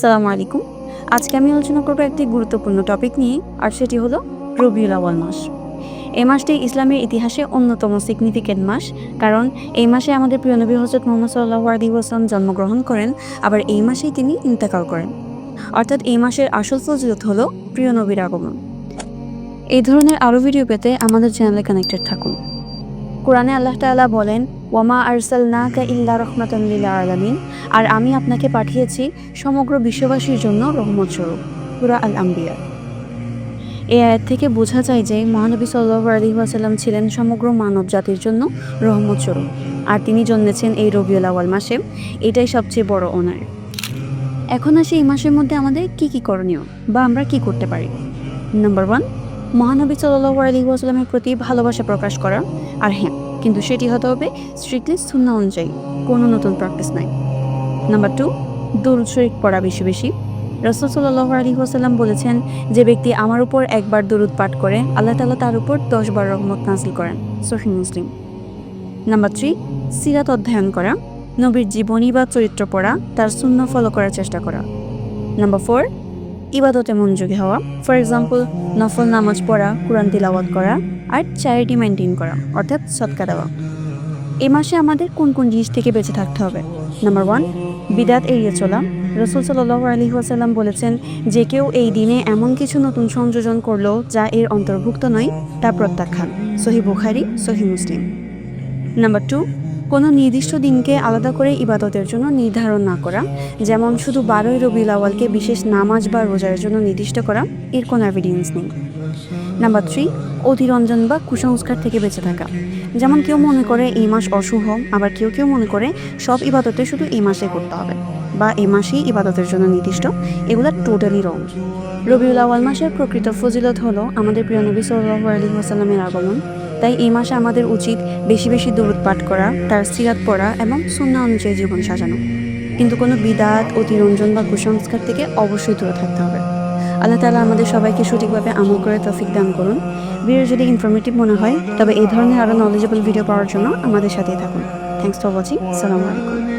সালামু আলাইকুম। আজকে আমি আলোচনা করব একটি গুরুত্বপূর্ণ টপিক নিয়ে, আর সেটি হলো রবিউল আওয়াল মাস। এই মাসটি ইসলামের ইতিহাসে অন্যতম সিগনিফিকেন্ট মাস, কারণ এই মাসে আমাদের প্রিয় নবী হজরত মোহাম্মদ সাল্লাহ আলী জন্মগ্রহণ করেন, আবার এই মাসেই তিনি ইন্তেকাল করেন। অর্থাৎ এই মাসের আসল ফজিলত হলো প্রিয় নবীর আগমন। এই ধরনের আরও ভিডিও পেতে আমাদের চ্যানেলে কানেক্টেড থাকুন। কোরআনে আল্লাহ তাআলা বলেন ওয়ামা আরসালনাকা ইল্লা রহমাতান লিল আলামিন। আর আমি আপনাকে পাঠিয়েছি সমগ্র বিশ্ববাসীর জন্য রহমত স্বরূপ পুরা আল আম্বিয়া এই আয়াত থেকে বোঝা যায় যে মহানবী সাল্লাহ আলী ওয়াসাল্লাম ছিলেন সমগ্র মানব জাতির জন্য রহমত স্বরূপ আর তিনি জন্মেছেন এই রবিউল আওয়াল মাসে। এটাই সবচেয়ে বড় অনার এখন আসি এই মাসের মধ্যে আমাদের কি কি করণীয় বা আমরা কি করতে পারি? নাম্বার ওয়ান মহানবী সাল্লাহ আলী ওয়াসাল্লামের প্রতি ভালোবাসা প্রকাশ করা। আর হ্যাঁ কিন্তু সেটি হতে হবে স্ট্রিক্টলি সুন্না অনুযায়ী। কোনো নতুন প্র্যাকটিস নাই। নাম্বার টু দরুদ শরীফ পড়া বেশি বেশি। রসুল সাল্লাহ আলী ওয়াসাল্লাম বলেছেন, যে ব্যক্তি আমার উপর একবার দরুদ পাঠ করে, আল্লাহ তালা তার উপর দশ বার রহমত নাজিল করেন। সহি মুসলিম। নাম্বার থ্রি সিরাত অধ্যয়ন করা। নবীর জীবনী বা চরিত্র পড়া, তার শূন্য ফলো করার চেষ্টা করা। নাম্বার ফোর ইবাদতে মনোযোগী হওয়া। ফর এক্সাম্পল নফল নামাজ পড়া, কোরআন তিলাওয়াত করা আর চ্যারিটি মেনটেন করা, অর্থাৎ সৎকা দেওয়া। এ মাসে আমাদের কোন কোন জিনিস থেকে বেঁচে থাকতে হবে? নাম্বার ওয়ান বিদাত এড়িয়ে চলা। রসুল সাল্লাহ আলী ওয়াসাল্লাম বলেছেন, যে কেউ এই দিনে এমন কিছু নতুন সংযোজন করল যা এর অন্তর্ভুক্ত নয়, তা প্রত্যাখ্যান। সহি বুখারি, সহি মুসলিম। নাম্বার টু কোনো নির্দিষ্ট দিনকে আলাদা করে ইবাদতের জন্য নির্ধারণ না করা, যেমন শুধু বারোই রবিউল আওয়ালকে বিশেষ নামাজ বা রোজার জন্য নির্দিষ্ট করা, এর কোনো এভিডেন্স নেই। নাম্বার থ্রি অতিরঞ্জন বা কুসংস্কার থেকে বেঁচে থাকা। যেমন কেউ মনে করে এই মাস অশুভ, আবার কেউ কেউ মনে করে সব ইবাদতে শুধু এই মাসে করতে হবে। বা এ মাসেই ইবাদতের জন্য নির্দিষ্ট এগুলো টোটালি রং রবিউল আওয়াল মাসের প্রকৃত ফজিলত হলো আমাদের প্রিয় নবী সাল্লাহ আলী ওয়াসাল্লামের আগমন। তাই এই মাসে আমাদের উচিত বেশি বেশি দূরত পাঠ করা, তার সিরাত পড়া এবং সুন্না অনুযায়ী জীবন সাজানো। কিন্তু কোনো বিদাত, অতিরঞ্জন বা কুসংস্কার থেকে অবশ্যই দূরে থাকতে হবে। আল্লাহ তালা আমাদের সবাইকে সঠিকভাবে আমল করে তফিক দান করুন। ভিডিও যদি ইনফরমেটিভ মনে হয়, তবে এই ধরনের আরও নলেজেবল ভিডিও পাওয়ার জন্য আমাদের সাথেই থাকুন। থ্যাংকস ফর ওয়াচিং সালামু আলাইকুম।